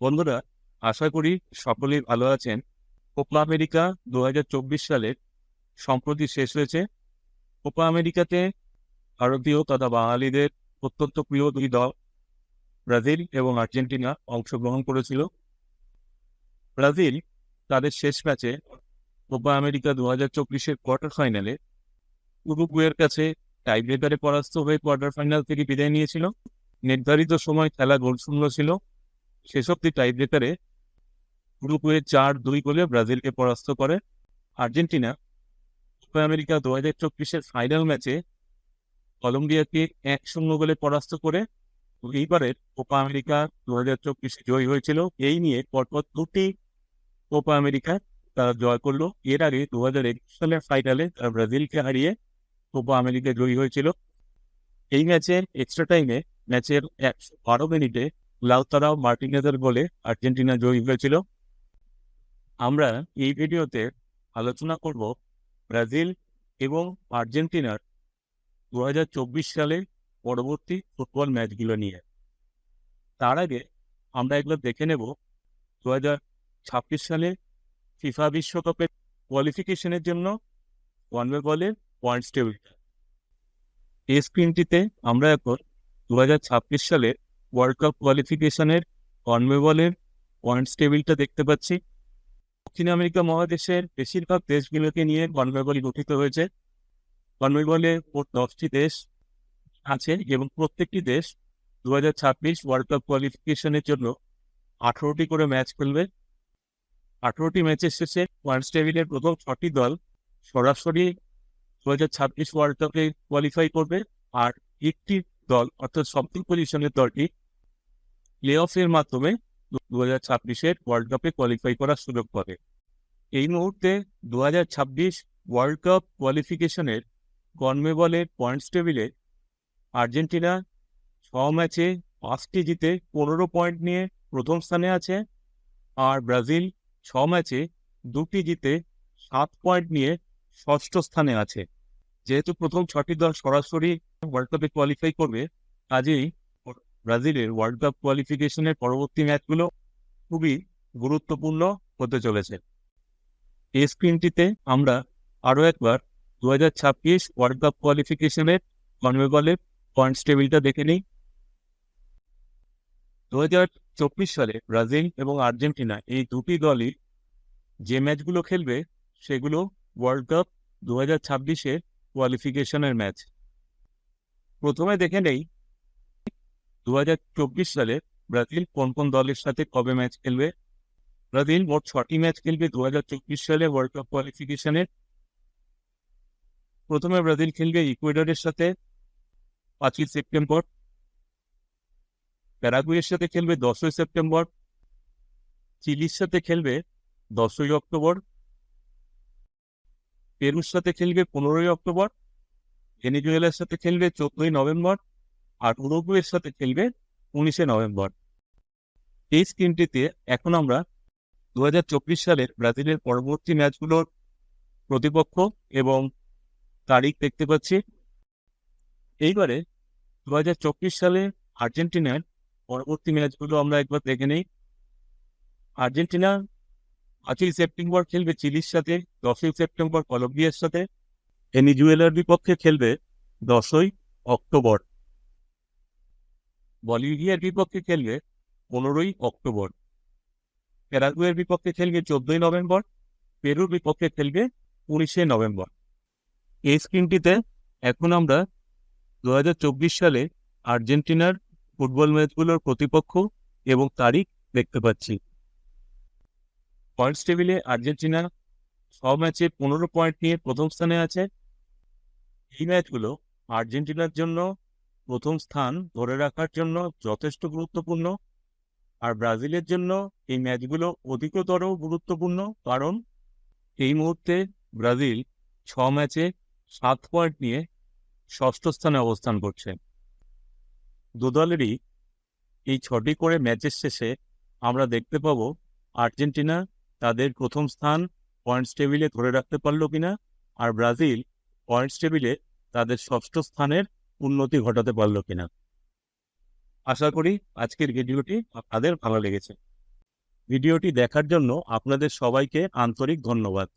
বন্ধুরা, আশা করি সকলেই ভালো আছেন। কোপা আমেরিকা দু হাজার চব্বিশ সালের সম্প্রতি শেষ হয়েছে। কোপা আমেরিকাতে ভারতীয় তথা বাঙালিদের অত্যন্ত প্রিয় দুই দল, ব্রাজিল এবং আর্জেন্টিনা অংশগ্রহণ করেছিল। ব্রাজিল তাদের শেষ ম্যাচে কোপা আমেরিকা দু হাজার চব্বিশের কোয়ার্টার ফাইনালে উরুগুয়ের কাছে টাইব্রেকারে পরাস্ত হয়ে কোয়ার্টার ফাইনাল থেকে বিদায় নিয়েছিল। নির্ধারিত সময় খেলা গোলশূন্য ছিল। শেষ অব্দি টাইব্রেকারে উরুগুয়ে চার, দুই গোলে ব্রাজিলকে পরাস্ত করে আর্জেন্টিনা কোপা আমেরিকা দু হাজার চব্বিশের ফাইনাল ম্যাচে কলম্বিয়াকে এক শূন্য গোলে পরাস্ত করে এইবারের কোপা আমেরিকা দু হাজার চব্বিশে জয়ী হয়েছিল। এই নিয়ে পরপর দুটি কোপা আমেরিকা তারা জয় করল। এর আগে দু হাজার একুশ সালের ফাইনালে তারা ব্রাজিলকে হারিয়ে কোপা আমেরিকা জয়ী হয়েছিল। এই ম্যাচে এক্সট্রা টাইমে ম্যাচের একশো বারো মিনিটে লাউতারাও মার্টিনেজের গোলে আর্জেন্টিনা জয়ী হয়েছিল। আমরা এই ভিডিওতে আলোচনা করব ব্রাজিল এবং আর্জেন্টিনার দু হাজার চব্বিশ সালে পরবর্তী ফুটবল ম্যাচগুলো নিয়ে। তার আগে আমরা এগুলো দেখে নেব দু হাজার ছাব্বিশ সালে ফিফা বিশ্বকাপের কোয়ালিফিকেশনের জন্য বলের পয়েন্টস টেবিলটা। এই স্ক্রিনটিতে আমরা এখন দু হাজার ছাব্বিশ সালে ওয়ার্ল্ড কাপ কোয়ালিফিকেশনের কনমেবলের পয়েন্টস টেবিলটা দেখতে পাচ্ছি। দক্ষিণ আমেরিকা মহাদেশের বেশিরভাগ দেশগুলোকে নিয়ে কনমেবল গঠিত হয়েছে। কনমেবলে মোট দশটি দেশ আছে এবং প্রত্যেকটি দেশ দু হাজার ছাব্বিশ ওয়ার্ল্ড কাপ কোয়ালিফিকেশনের জন্য আঠারোটি করে ম্যাচ খেলবে। আঠারোটি ম্যাচের শেষে পয়েন্টস টেবিলের প্রথম ছটি দল সরাসরি দু হাজার ছাব্বিশ ওয়ার্ল্ড কাপে কোয়ালিফাই করবে। আর একটি দল, অর্থাৎ সপ্তম পজিশনের দলটি প্লে অফের মাধ্যমে দু হাজার ছাব্বিশের ওয়ার্ল্ড কাপে কোয়ালিফাই করার সুযোগ পাবে। এই মুহূর্তে দু হাজার ছাব্বিশ ওয়ার্ল্ড কাপ কোয়ালিফিকেশনের কনমেবলের পয়েন্টস টেবিলে আর্জেন্টিনা ছ ম্যাচে পাঁচটি জিতে পনেরো পয়েন্ট নিয়ে প্রথম স্থানে আছে আর ব্রাজিল ছ ম্যাচে দুটি জিতে সাত পয়েন্ট নিয়ে ষষ্ঠ স্থানে আছে। যেহেতু প্রথম ছটি দল সরাসরি ওয়ার্ল্ড কাপে কোয়ালিফাই করবে, কাজেই ব্রাজিলের ওয়ার্ল্ড কাপ কোয়ালিফিকেশনের পরবর্তী ম্যাচগুলো খুবই গুরুত্বপূর্ণ হতে চলেছে। এই স্ক্রিনটিতে আমরা আরও একবার দু হাজার ছাব্বিশ ওয়ার্ল্ড কাপ কোয়ালিফিকেশনের কনমেবলের পয়েন্টস টেবিলটা দেখে নিই। দু হাজার চব্বিশ সালে ব্রাজিল এবং আর্জেন্টিনা এই দুটি দলই যে ম্যাচগুলো খেলবে, সেগুলো ওয়ার্ল্ড কাপ দু হাজার ছাব্বিশের কোয়ালিফিকেশনের ম্যাচ প্রথমে দেখে নেই দু হাজার চব্বিশ সালে ব্রাজিল কোন কোন দলের সাথে কবে ম্যাচ খেলবে? ব্রাজিল মোট ছটি ম্যাচ খেলবে দু হাজার চব্বিশ সালে ওয়ার্ল্ড কাপ কোয়ালিফিকেশনের প্রথমে ব্রাজিল খেলবে ইকুয়েডরের সাথে, পাঁচই সেপ্টেম্বর। প্যারাগুয়ের সাথে খেলবে দশই সেপ্টেম্বর। চিলির সাথে খেলবে দশই অক্টোবর। পেরুর সাথে খেলবে পনেরোই অক্টোবর ভেনিজুয়েলার সাথে খেলবে চোদ্দই নভেম্বর, আর উরুগুয়ের সাথে খেলবে উনিশে নভেম্বর। এই স্ক্রিনটিতে এখন আমরা দুহাজার চব্বিশ সালের ব্রাজিলের পরবর্তী ম্যাচগুলোর প্রতিপক্ষ এবং তারিখ দেখতে পাচ্ছি। এইবারে দু হাজার চব্বিশ সালে আর্জেন্টিনার পরবর্তী ম্যাচগুলো আমরা একবার দেখে নেই। আর্জেন্টিনা পাঁচই সেপ্টেম্বর খেলবে চিলির সাথে, দশই সেপ্টেম্বর কলম্বিয়ার সাথে। ভেনিজুয়েলার বিপক্ষে খেলবে দশই অক্টোবর বলিভিয়ার বিপক্ষে খেলবে পনেরোই অক্টোবর প্যারাগুয়ের বিপক্ষে খেলবে চোদ্দই নভেম্বর পেরুর বিপক্ষে খেলবে উনিশে নভেম্বর এই স্ক্রিনটিতে এখন আমরা দু হাজার চব্বিশ সালে আর্জেন্টিনার ফুটবল ম্যাচগুলোর প্রতিপক্ষ এবং তারিখ দেখতে পাচ্ছি। পয়েন্টস টেবিলে আর্জেন্টিনা ছ ম্যাচে পনেরো পয়েন্ট নিয়ে প্রথম স্থানে আছে। এই ম্যাচগুলো আর্জেন্টিনার জন্য প্রথম স্থান ধরে রাখার জন্য যথেষ্ট গুরুত্বপূর্ণ। আর ব্রাজিলের জন্য এই ম্যাচগুলো অধিকতর গুরুত্বপূর্ণ কারণ এই মুহূর্তে ব্রাজিল ছ ম্যাচে সাত পয়েন্ট নিয়ে ষষ্ঠ স্থানে অবস্থান করছে। দু দলেরই এই ছটি করে ম্যাচের শেষে আমরা দেখতে পাবো আর্জেন্টিনা তাদের প্রথম স্থান পয়েন্টস টেবিলে ধরে রাখতে পারল কিনা? আর ব্রাজিল পয়েন্টস টেবিলে তাদের ষষ্ঠ স্থানের উন্নতি ঘটাতে পারল কিনা? আশা করি আজকের ভিডিওটি আপনাদের ভালো লেগেছে। ভিডিওটি দেখার জন্য আপনাদের সবাইকে আন্তরিক ধন্যবাদ।